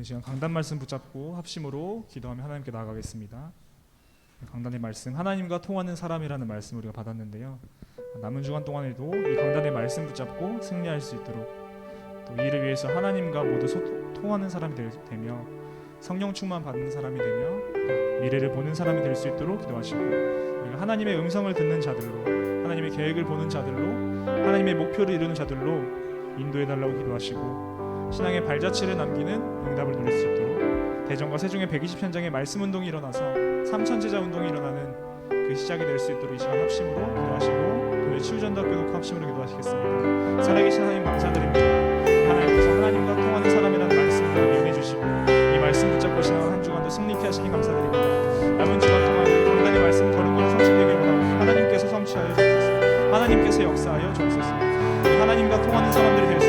우리 시간 강단 말씀 붙잡고 합심으로 기도하며 하나님께 나아가겠습니다. 강단의 말씀 하나님과 통하는 사람이라는 말씀 우리가 받았는데요. 남은 주간 동안에도 이 강단의 말씀 붙잡고 승리할 수 있도록 또 이를 위해서 하나님과 모두 소, 통하는 사람이 될, 되며 성령 충만 받는 사람이 되며 또 미래를 보는 사람이 될 수 있도록 기도하시고 우리가 하나님의 음성을 듣는 자들로 하나님의 계획을 보는 자들로 하나님의 목표를 이루는 자들로 인도해 달라고 기도하시고 신앙의 발자취를 남기는 응답을 누릴 수 있도록 대전과 세종의 120 현장에 말씀 운동이 일어나서 삼천 제자 운동이 일어나는 그 시작이 될 수 있도록 이 시간 합심으로 기도하시고 교회 치유전도 학교 놓고 합심으로 기도하시겠습니다. 살아계신 하나님 감사드립니다. 하나님께서 하나님과 통하는 사람이라는 말씀을 이용해 주시고 이 말씀 붙잡고 지나간 한 주간도 승리케 하시니 감사드립니다. 남은 주간 동안 강단의 말씀 걸음걸음 성취되길 원하고 하나님께서 성취하여 주옵소서. 하나님께서 역사하여 주옵소서. 이 하나님과 통하는 사람들이 될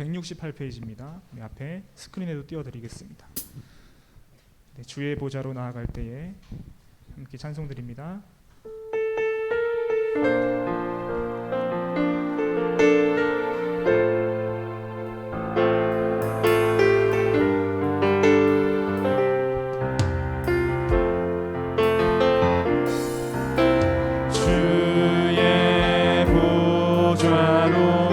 168페이지입니다. 우리 앞에 스크린에도 띄워드리겠습니다. 네, 주의 보좌로 나아갈 때에 함께 찬송 드립니다. 주의 보좌로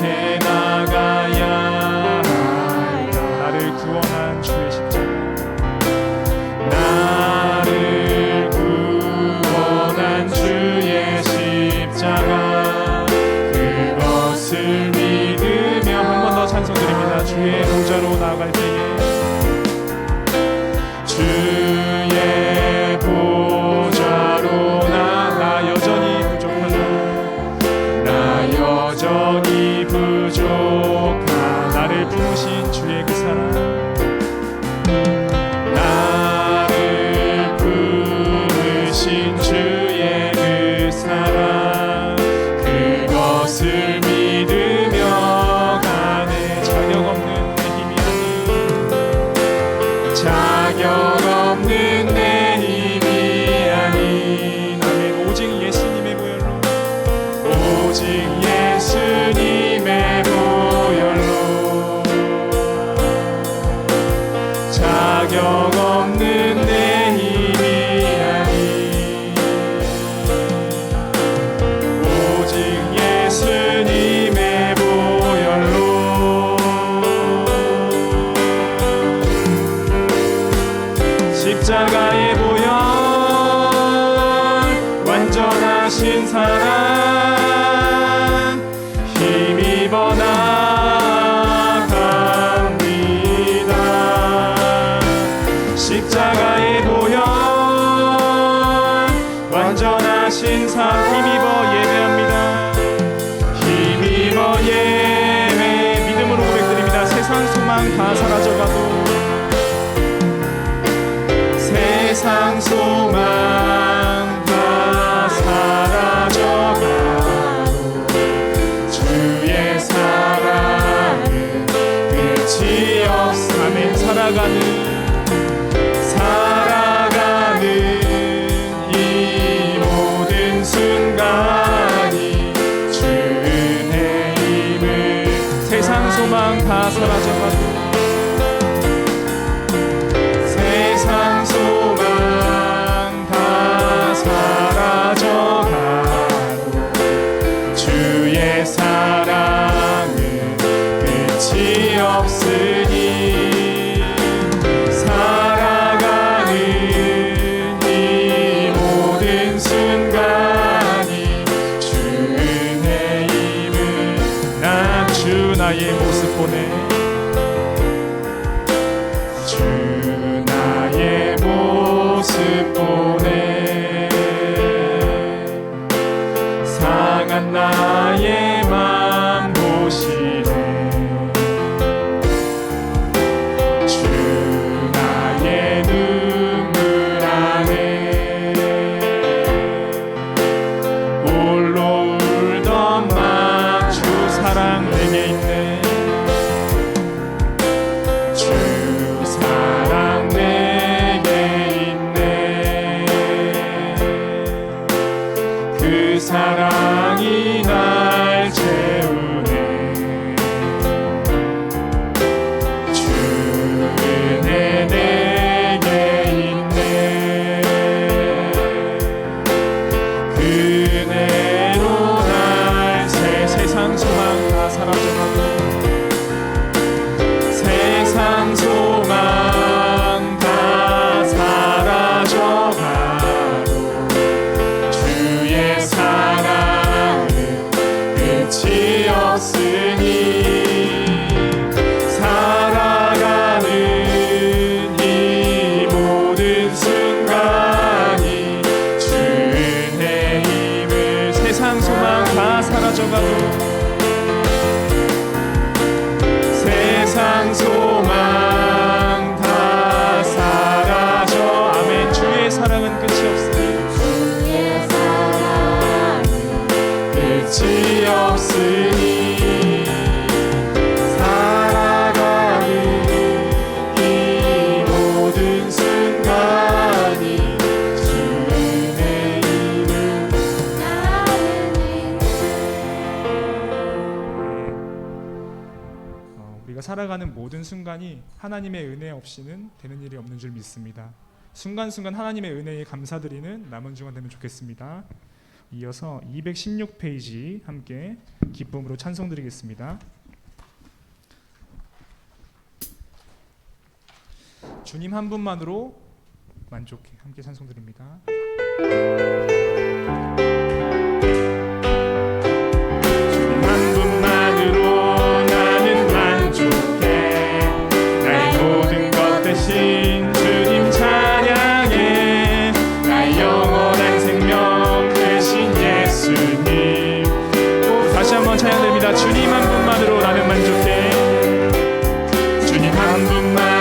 어 사랑 Salut. 모습 보네. 주 나의 모습 보네. 희망 소망 다 사라져가고 모든 순간이 하나님의 은혜 없이는 되는 일이 없는 줄 믿습니다. 순간순간 하나님의 은혜에 감사드리는 남은 주간 되면 좋겠습니다. 이어서 216페이지 함께 기쁨으로 찬송드리겠습니다. 주님 한 분만으로 만족해 함께 찬송드립니다. Under my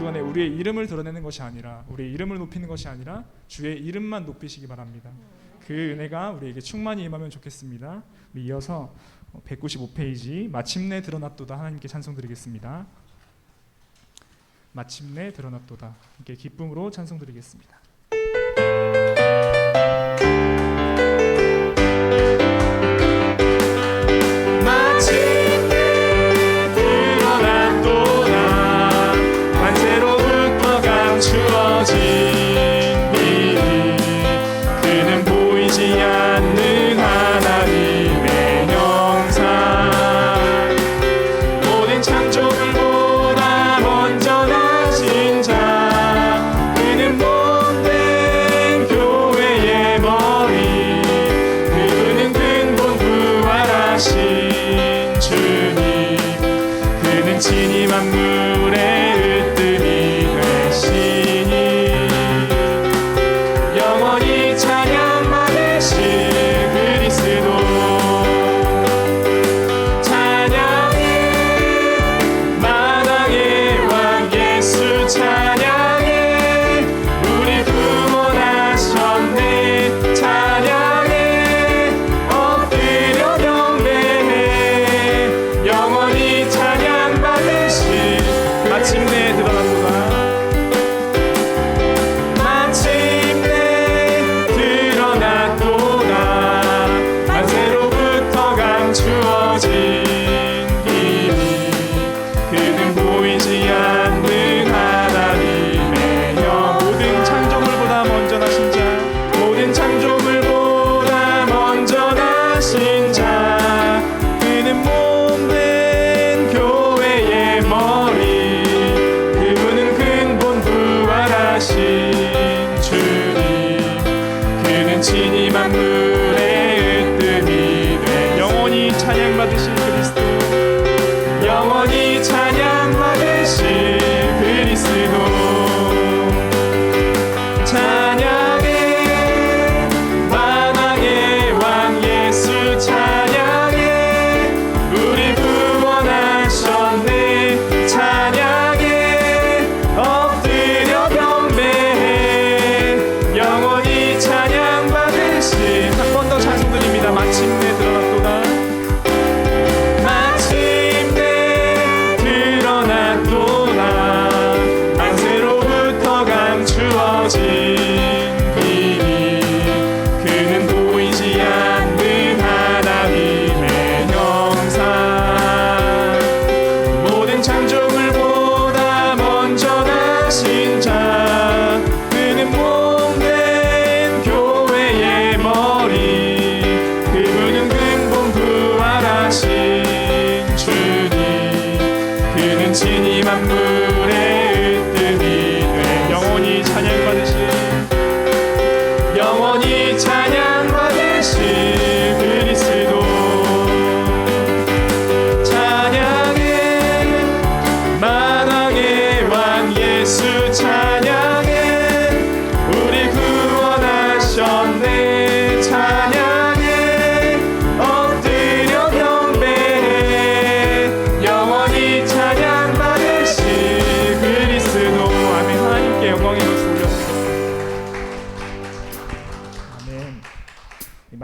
주간에 우리의 이름을 드러내는 것이 아니라 우리의 이름을 높이는 것이 아니라 주의 이름만 높이시기 바랍니다. 그 은혜가 우리에게 충만히 임하면 좋겠습니다. 이어서 195페이지 마침내 드러났도다 하나님께 찬송드리겠습니다. 마침내 드러났도다 함께 기쁨으로 찬송드리겠습니다.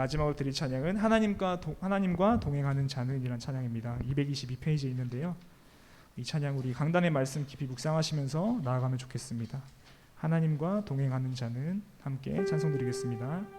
마지막으로 드릴 찬양은 하나님과 동, 하나님과 동행하는 자는이란 찬양입니다. 222페이지에 있는데요. 이 찬양 우리 강단의 말씀 깊이 묵상하시면서 나아가면 좋겠습니다. 하나님과 동행하는 자는 함께 찬송 드리겠습니다.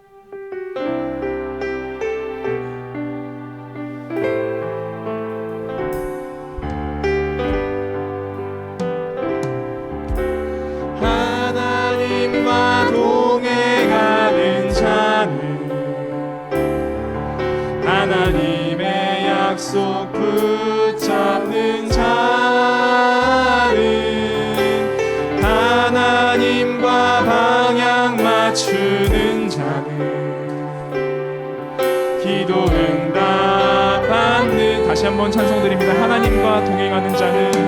하나님과 동행하는 자는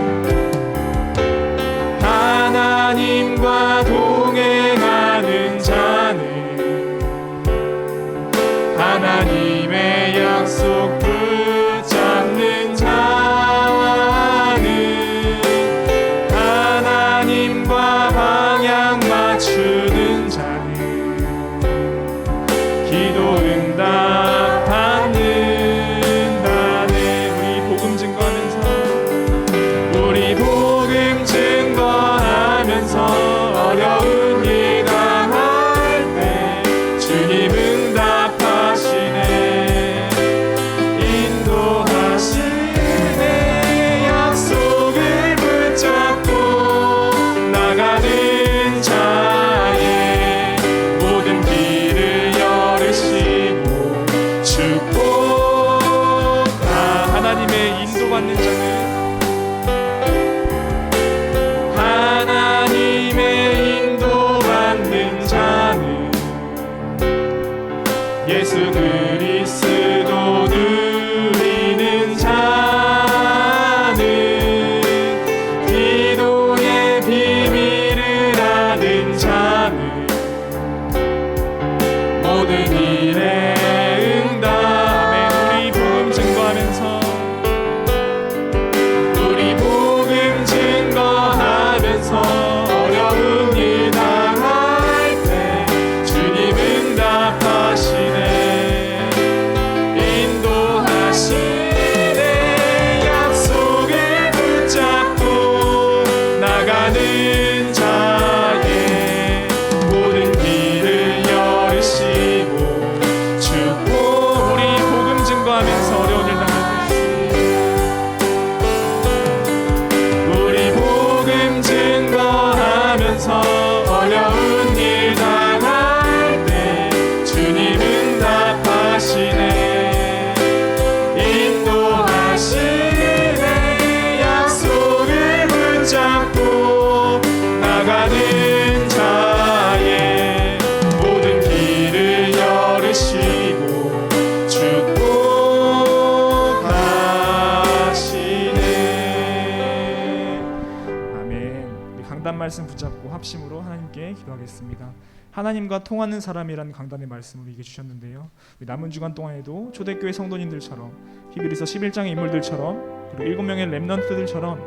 기도하겠습니다. 하나님과 통하는 사람이라는 강단의 말씀을 우리에게 주셨는데요. 남은 주간 동안에도 초대교회 성도님들처럼 히브리서 11장의 인물들처럼 그리고 일곱 명의 렘넌트들처럼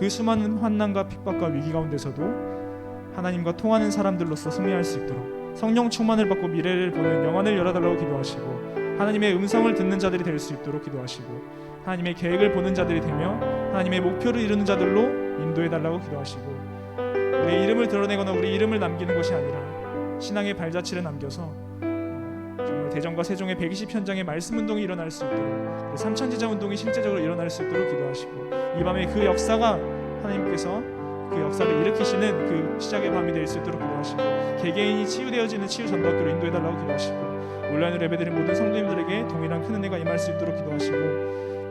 그 수많은 환난과 핍박과 위기 가운데서도 하나님과 통하는 사람들로서 승리할 수 있도록 성령 충만을 받고 미래를 보는 영안을 열어달라고 기도하시고 하나님의 음성을 듣는 자들이 될 수 있도록 기도하시고 하나님의 계획을 보는 자들이 되며 하나님의 목표를 이루는 자들로 인도해 달라고 기도하시고 우리의 이름을 드러내거나 우리 이름을 남기는 것이 아니라 신앙의 발자취를 남겨서 어, 정말 대전과 세종의 120 현장의 말씀 운동이 일어날 수 있도록 삼천지자 운동이 실제적으로 일어날 수 있도록 기도하시고 이 밤에 그 역사가 하나님께서 그 역사를 일으키시는 그 시작의 밤이 될 수 있도록 기도하시고 개개인이 치유되어지는 치유 전도학교로 인도해달라고 기도하시고 온라인으로 예배드린 모든 성도님들에게 동일한 큰 은혜가 임할 수 있도록 기도하시고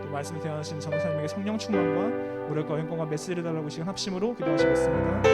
또 말씀을 대하시는 전도사님에게 성령 충만과 무력과 영광과 메시지를 달라고 시간 합심으로 기도하시겠습니다.